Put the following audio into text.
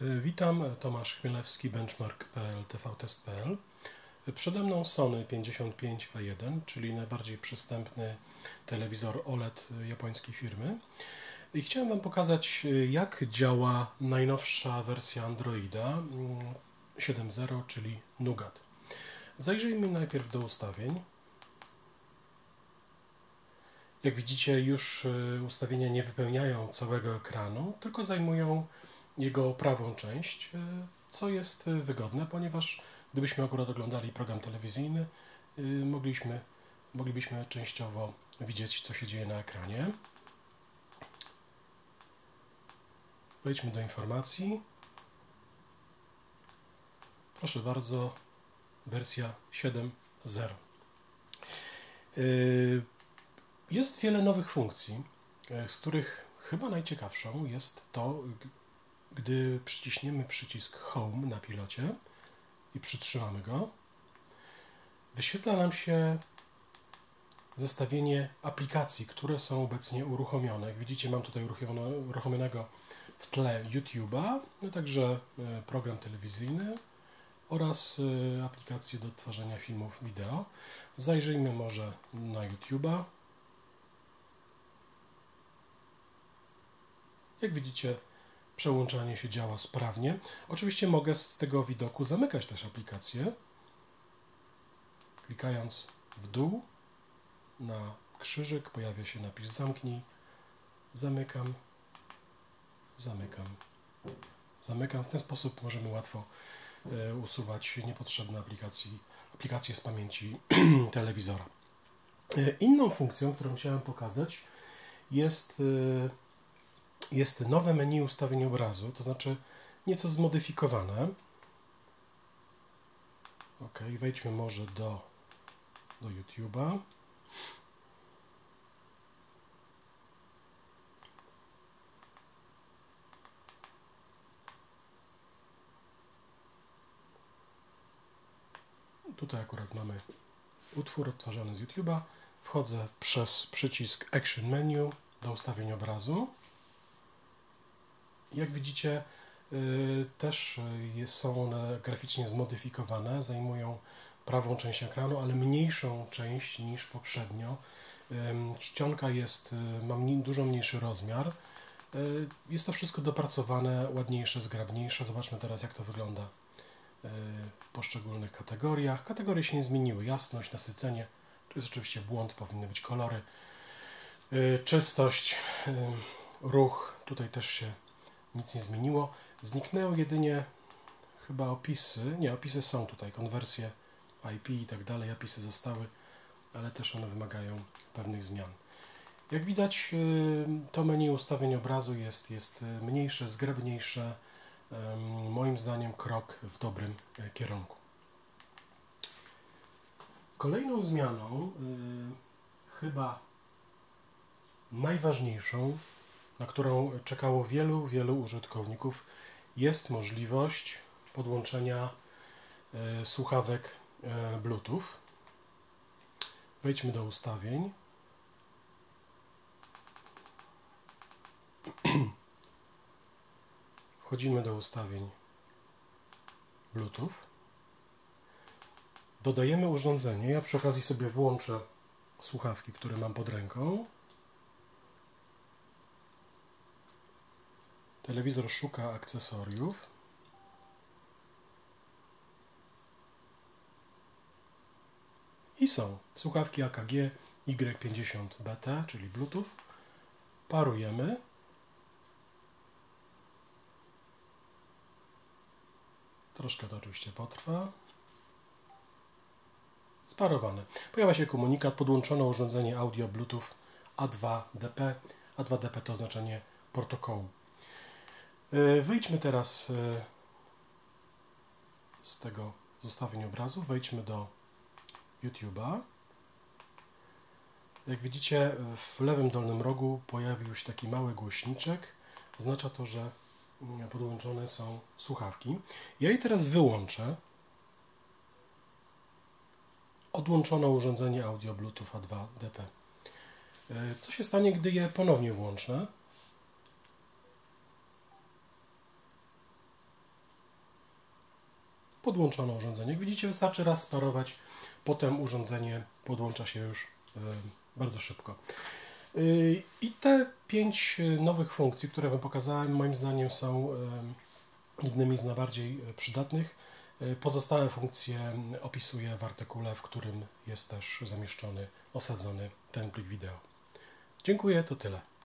Witam, Tomasz Chmielewski, benchmark.pl, tvtest.pl. Przede mną Sony 55A1, czyli najbardziej przystępny telewizor OLED japońskiej firmy. I chciałem Wam pokazać, jak działa najnowsza wersja Androida 7.0, czyli Nougat. Zajrzyjmy najpierw do ustawień. Jak widzicie, już ustawienia nie wypełniają całego ekranu, tylko zajmują jego prawą część, e, co jest wygodne, ponieważ gdybyśmy akurat oglądali program telewizyjny, e, mogliśmy, moglibyśmy częściowo widzieć, co się dzieje na ekranie. Wejdźmy do informacji. Proszę bardzo, wersja 7.0. E, jest wiele nowych funkcji, z których chyba najciekawszą jest to, gdy przyciśniemy przycisk Home na pilocie i przytrzymamy go, wyświetla nam się zestawienie aplikacji, które są obecnie uruchomione. Jak widzicie, mam tutaj uruchomionego w tle YouTube'a, no także e, program telewizyjny oraz e, aplikacje do tworzenia filmów wideo. Zajrzyjmy może na YouTube'a. Jak widzicie, przełączanie się działa sprawnie. Oczywiście mogę z tego widoku zamykać też aplikację. Klikając w dół na krzyżyk pojawia się napis zamknij. Zamykam. Zamykam. Zamykam. W ten sposób możemy łatwo e, usuwać niepotrzebne aplikacje, aplikacje z pamięci telewizora. E, inną funkcją, którą chciałem pokazać jest e, jest nowe menu ustawień obrazu, to znaczy nieco zmodyfikowane. Ok, wejdźmy może do, do YouTube'a. Tutaj akurat mamy utwór odtwarzany z YouTube'a. Wchodzę przez przycisk Action Menu do ustawień obrazu. Jak widzicie, y, też są one graficznie zmodyfikowane, zajmują prawą część ekranu, ale mniejszą część niż poprzednio. Czcionka jest, y, ma dużo mniejszy rozmiar. Y, jest to wszystko dopracowane, ładniejsze, zgrabniejsze. Zobaczmy teraz, jak to wygląda w poszczególnych kategoriach. Kategorie się nie zmieniły. Jasność, nasycenie. Tu jest oczywiście błąd, powinny być kolory. Czystość, ruch. Tutaj też się nic nie zmieniło. Zniknęły jedynie chyba opisy. Nie, opisy są tutaj, konwersje IP i tak dalej. Opisy zostały, ale też one wymagają pewnych zmian. Jak widać, y, to menu ustawień obrazu jest, jest mniejsze, zgrabniejsze. Moim zdaniem krok w dobrym e, kierunku. Kolejną zmianą, y, chyba najważniejszą, na którą czekało wielu, wielu użytkowników, jest możliwość podłączenia e, słuchawek e, Bluetooth. Wejdźmy do ustawień. Wchodzimy do ustawień Bluetooth. Dodajemy urządzenie. Ja przy okazji sobie włączę słuchawki, które mam pod ręką. Telewizor szuka akcesoriów. I są słuchawki AKG Y50BT, czyli Bluetooth. Parujemy. Troszkę to oczywiście potrwa. Sparowane. Pojawia się komunikat. Podłączono urządzenie audio Bluetooth A2DP. A2DP to oznaczenie protokołu. E, wyjdźmy teraz e, z tego z ustawień obrazu. Wejdźmy do YouTube'a. Jak widzicie, w lewym dolnym rogu pojawił się taki mały głośniczek. Oznacza to, że podłączone są słuchawki. Ja je teraz wyłączę. Odłączono urządzenie audio Bluetooth A2DP. E, co się stanie, gdy je ponownie włączę? Podłączono urządzenie. Jak widzicie, wystarczy raz sparować, potem urządzenie podłącza się już e, bardzo szybko. E, I te pięć nowych funkcji, które Wam pokazałem, moim zdaniem są jednymi z najbardziej przydatnych. Pozostałe funkcje opisuję w artykule, w którym jest też zamieszczony, osadzony ten plik wideo. Dziękuję, to tyle.